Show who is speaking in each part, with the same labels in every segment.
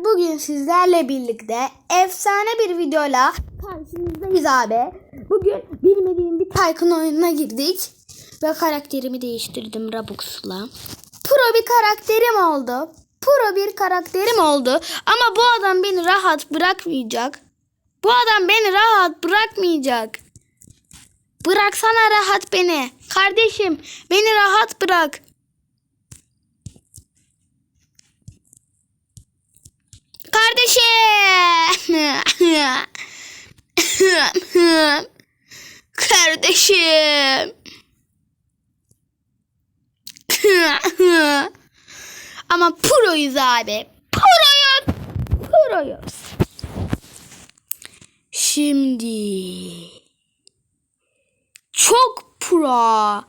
Speaker 1: Bugün sizlerle birlikte efsane bir videoyla karşınızdayız abi. Bugün bilmediğim bir Tycoon oyununa girdik. Ve karakterimi değiştirdim Robux'la. Pro bir karakterim oldu. Pro bir karakterim oldu. Ama bu adam beni rahat bırakmayacak. Bu adam beni rahat bırakmayacak. Bıraksana rahat beni. Kardeşim beni rahat bırak. Kardeşim. Kardeşim. Ama proyuz abi. Proyuz. Proyuz. Şimdi çok pro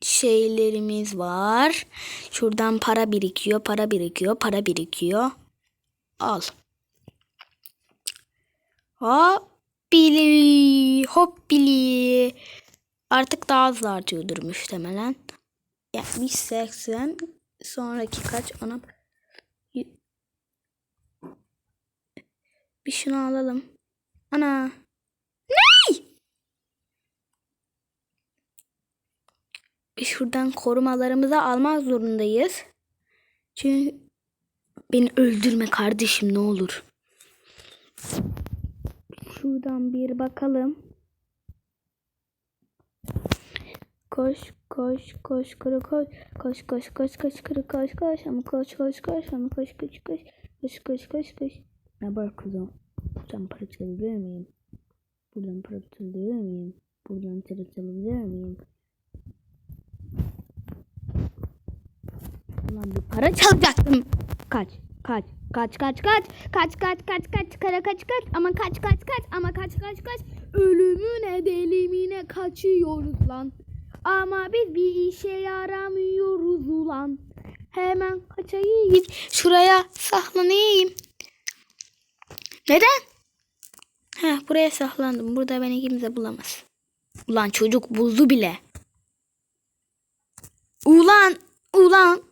Speaker 1: şeylerimiz var. Şuradan para birikiyor, para birikiyor, para birikiyor. Al. Hoppili, hoppili. Artık daha hızlı artıyordur muhtemelen. 70, 80, sonraki kaç ona... Bir şunu alalım. Ana. Ney? Şuradan korumalarımızı almak zorundayız. Çünkü beni öldürme kardeşim ne olur. Şuradan bir bakalım. Koş koş koş kuru koş koş koş koş koş kuru koş koş ama koş koş koş ama koş koş koş koş koş koş koş. Ne var kızım? Buradan para çalabilir miyim? Buradan para çalabilir miyim? Buradan para çalabilir miyim? Ulan bir para çalacaktım kaç. Kaç. Kaç kaç kaç. Kaç kaç kaç kaç. Kara kaç kaç. Ama kaç kaç kaç. Ama kaç kaç kaç. Ölümüne delimine kaçıyoruz lan. Ama biz bir işe yaramıyoruz ulan. Hemen kaçayım. Şuraya saklanayım. Neden? Heh, buraya saklandım. Burada beni kimse bulamaz. Ulan çocuk buldu bile. Ulan, ulan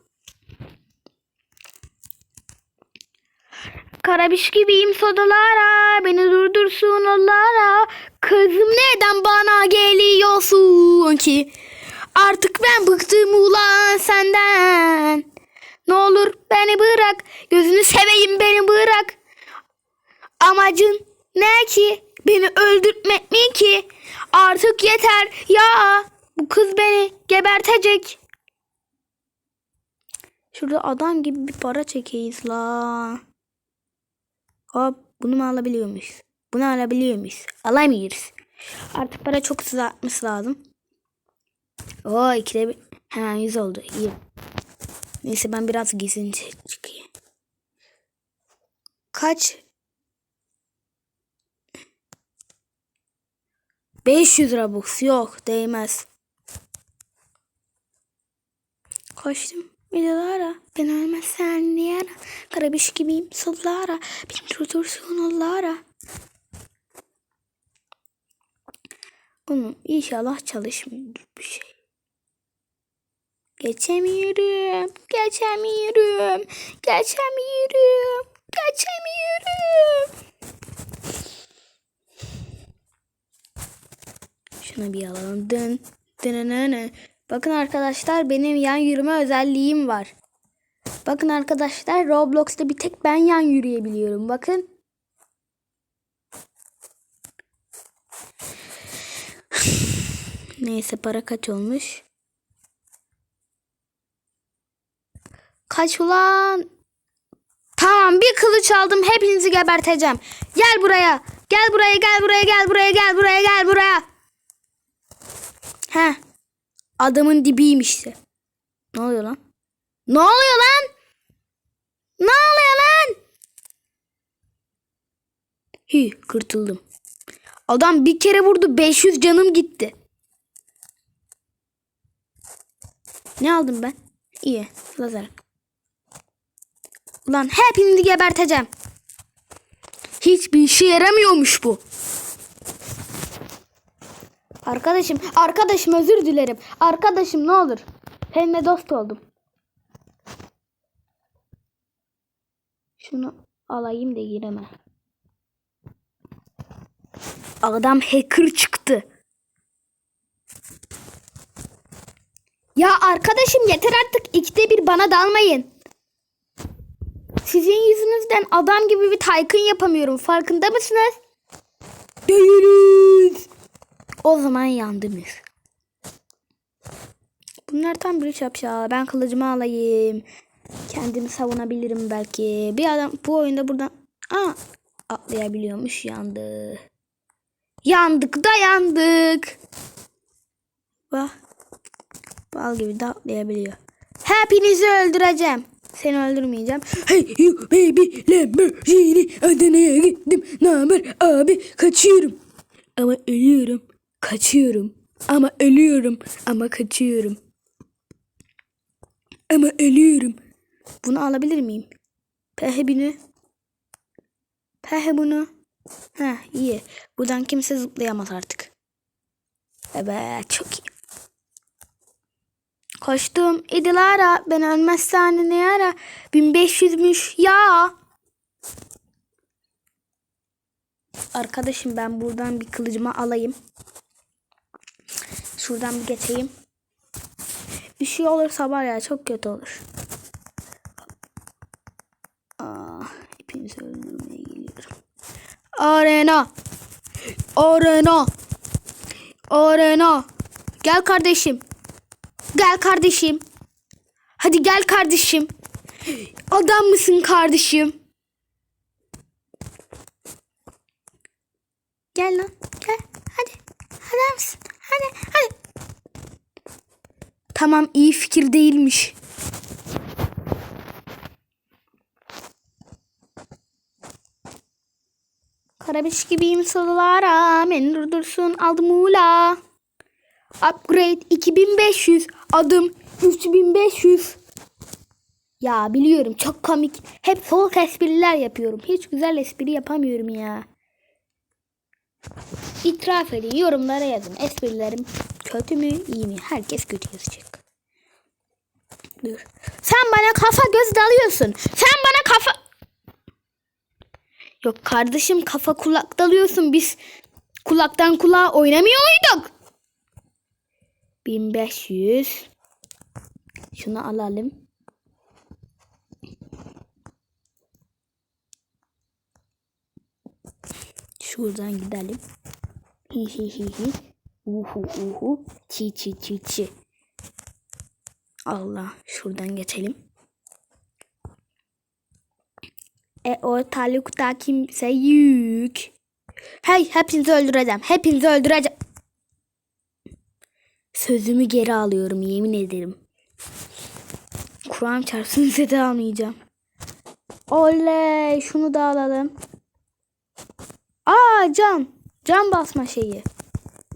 Speaker 1: Karabiş gibiyim sodalara, beni durdursun onlara. Kızım neden bana geliyorsun ki? Artık ben bıktım ulan senden. Ne olur beni bırak, gözünü seveyim beni bırak. Amacın ne ki? Beni öldürtmek mi ki? Artık yeter ya. Bu kız beni gebertecek. Şurada adam gibi bir para çekeyiz la. Hop bunu mu alabiliyormuş? Bunu alabiliyormuş. Alamıyoruz. Artık para çok hızlı lazım. Oo ikide bir. Hemen yüz oldu. İyi. Neyse ben biraz gizli çıkayım. Kaç? 500 Robux yok değmez. Koştum videolara ben ölmezsen diye ara Karabiş gibiyim sollara Beni durdursun onlara Oğlum inşallah çalışmıyor bir şey. Geçemiyorum. Geçemiyorum. Geçemiyorum. Geçemiyorum. Şunu bir alalım. Dın. Dın Bakın arkadaşlar benim yan yürüme özelliğim var. Bakın arkadaşlar Roblox'ta bir tek ben yan yürüyebiliyorum. Bakın. Neyse para kaç olmuş? Kaç ulan? Tamam bir kılıç aldım hepinizi geberteceğim. Gel buraya. Gel buraya gel buraya gel buraya gel buraya gel buraya. He. Adamın dibiymişti. Ne oluyor lan? Ne oluyor lan? Ne oluyor lan? Hi kırtıldım. Adam bir kere vurdu 500 canım gitti. Ne aldım ben? İyi. Lazer. Ulan hepinizi geberteceğim. Hiçbir işe yaramıyormuş bu. Arkadaşım, arkadaşım özür dilerim. Arkadaşım ne olur. Seninle dost oldum. Şunu alayım da gireme. Adam hacker çıktı. Ya arkadaşım yeter artık ikide bir bana dalmayın. Sizin yüzünüzden adam gibi bir Tycoon yapamıyorum. Farkında mısınız? Değiliz. O zaman yandınız. Bunlar tam bir şapşal. Ben kılıcımı alayım. Kendimi savunabilirim belki. Bir adam bu oyunda buradan Aa, atlayabiliyormuş. Yandı. Yandık da yandık. Bak. Bal gibi de atlayabiliyor. Hepinizi öldüreceğim. Seni öldürmeyeceğim. Hey you baby Lamborghini Adana'ya gittim. Ne haber abi kaçıyorum. Ama ölüyorum. Kaçıyorum. Ama ölüyorum. Ama kaçıyorum. Ama ölüyorum. Bunu alabilir miyim? Pehe bunu. Pehe bunu. Heh iyi. Buradan kimse zıplayamaz artık. Evet çok iyi. Koştum. İdilara. Ben ölmezsen ne ara? 1500'müş. Ya. Arkadaşım ben buradan bir kılıcımı alayım. Şuradan bir geçeyim. Bir şey olursa var ya çok kötü olur. Aa, hepinizi öldürmeye geliyorum. Arena. Arena. Arena. Gel kardeşim. Gel kardeşim. Hadi gel kardeşim. Adam mısın kardeşim? Gel lan. Gel. Hadi. Hadi mısın? Hadi. Hadi. Tamam iyi fikir değilmiş. Karabiş gibiyim sıralara. Beni durdursun aldım ula. Upgrade 2500. Adım 3500. Ya biliyorum çok komik. Hep soğuk espriler yapıyorum. Hiç güzel espri yapamıyorum ya. İtiraf edin yorumlara yazın. Esprilerim kötü mü iyi mi? Herkes kötü yazacak. Dur. Sen bana kafa göz dalıyorsun. Sen bana kafa... Yok kardeşim kafa kulak dalıyorsun. Biz kulaktan kulağa oynamıyor muyduk? 1500. Şunu alalım. Şuradan gidelim. Hi hi hi hi. Uhu uhu. Çi çi çi çi. Allah şuradan geçelim. E ortalıkta kimse yük. Hey hepinizi öldüreceğim. Hepinizi öldüreceğim. Sözümü geri alıyorum yemin ederim. Kur'an çarpsın size de almayacağım. Oley şunu da alalım. Aa cam. Cam basma şeyi.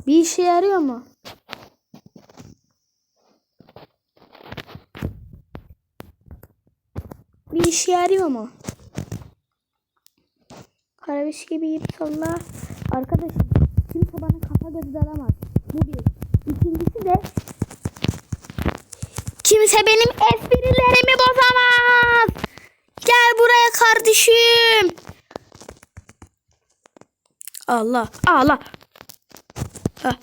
Speaker 1: Bir işe yarıyor mu? Bir işe yarıyor mu? Karabiş gibi salla. Arkadaşım kimse bana kafa göz alamaz. Bu bir. İkincisi de kimse benim esprilerimi bozamaz. Gel buraya kardeşim. Allah Allah.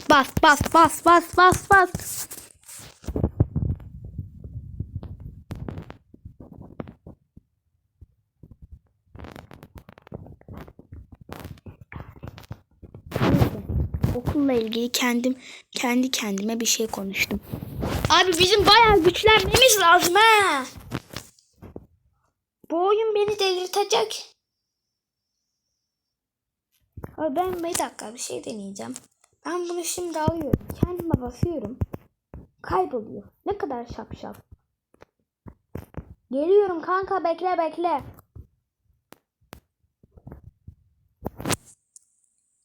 Speaker 1: Bas bas bas bas bas bas. Okulla ilgili kendim kendi kendime bir şey konuştum. Abi bizim bayağı güçlenmemiz lazım ha. Bu oyun beni delirtecek. Abi ben bir dakika bir şey deneyeceğim. Ben bunu şimdi alıyorum. Kendime basıyorum. Kayboluyor. Ne kadar şapşal. Geliyorum kanka bekle bekle.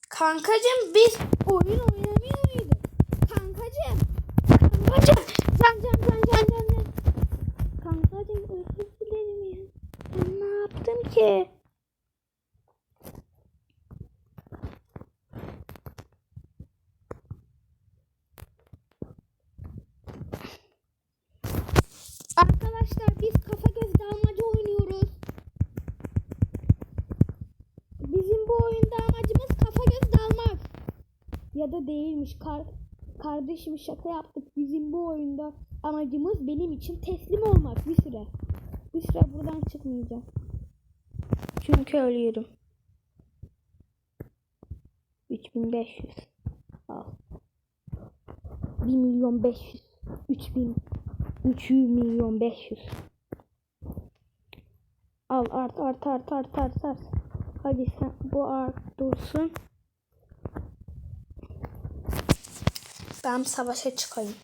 Speaker 1: Kankacım biz oyun oynamıyor muyduk? Kankacım. Kankacım. Can can can can. can. Kankacım özür dilerim ya. Ben ne yaptım ki? Arkadaşlar biz kafa göz dalmaca oynuyoruz. oyunda amacımız kafa göz dalmak. Ya da değilmiş. Kar kardeşim şaka yaptık. Bizim bu oyunda amacımız benim için teslim olmak bir süre. Bir süre buradan çıkmayacağım. Çünkü ölüyorum. 3500. Al. 1 milyon 500. 3000. 300 milyon 500. Al art art art art art art. Hadi sen bu art dursun. Ben savaşa çıkayım.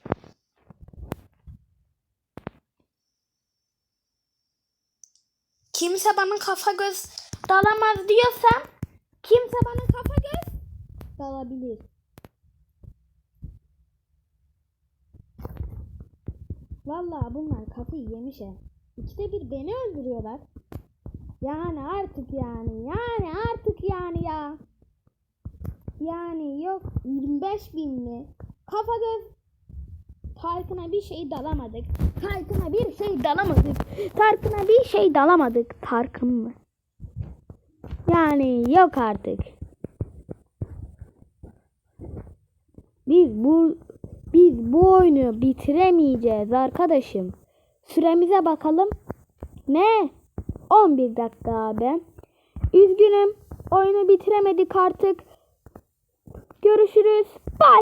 Speaker 1: Kimse bana kafa göz dalamaz diyorsam kimse bana kafa göz dalabilir. Vallahi bunlar kafayı yemiş he. İkide bir beni öldürüyorlar. Yani artık yani yani artık yani ya. Yani yok 25 bin mi? Kafa göz Tarkın'a bir şey dalamadık. Tarkın'a bir şey dalamadık. Tarkın'a bir şey dalamadık. Tarkın mı? Yani yok artık. Biz bu biz bu oyunu bitiremeyeceğiz arkadaşım. Süremize bakalım. Ne? 11 dakika abi. Üzgünüm. Oyunu bitiremedik artık. Görüşürüz.